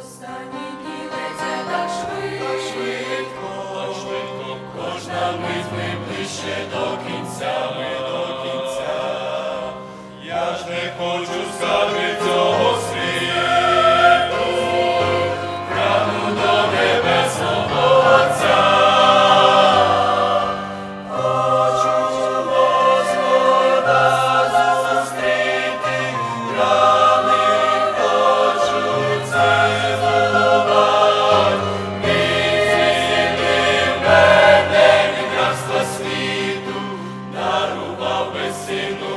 останні дні так швидко, так швидко, кожна мить ми ближче до кінця, ми до кінця. Я ж не хочу сказати. дарував би сину.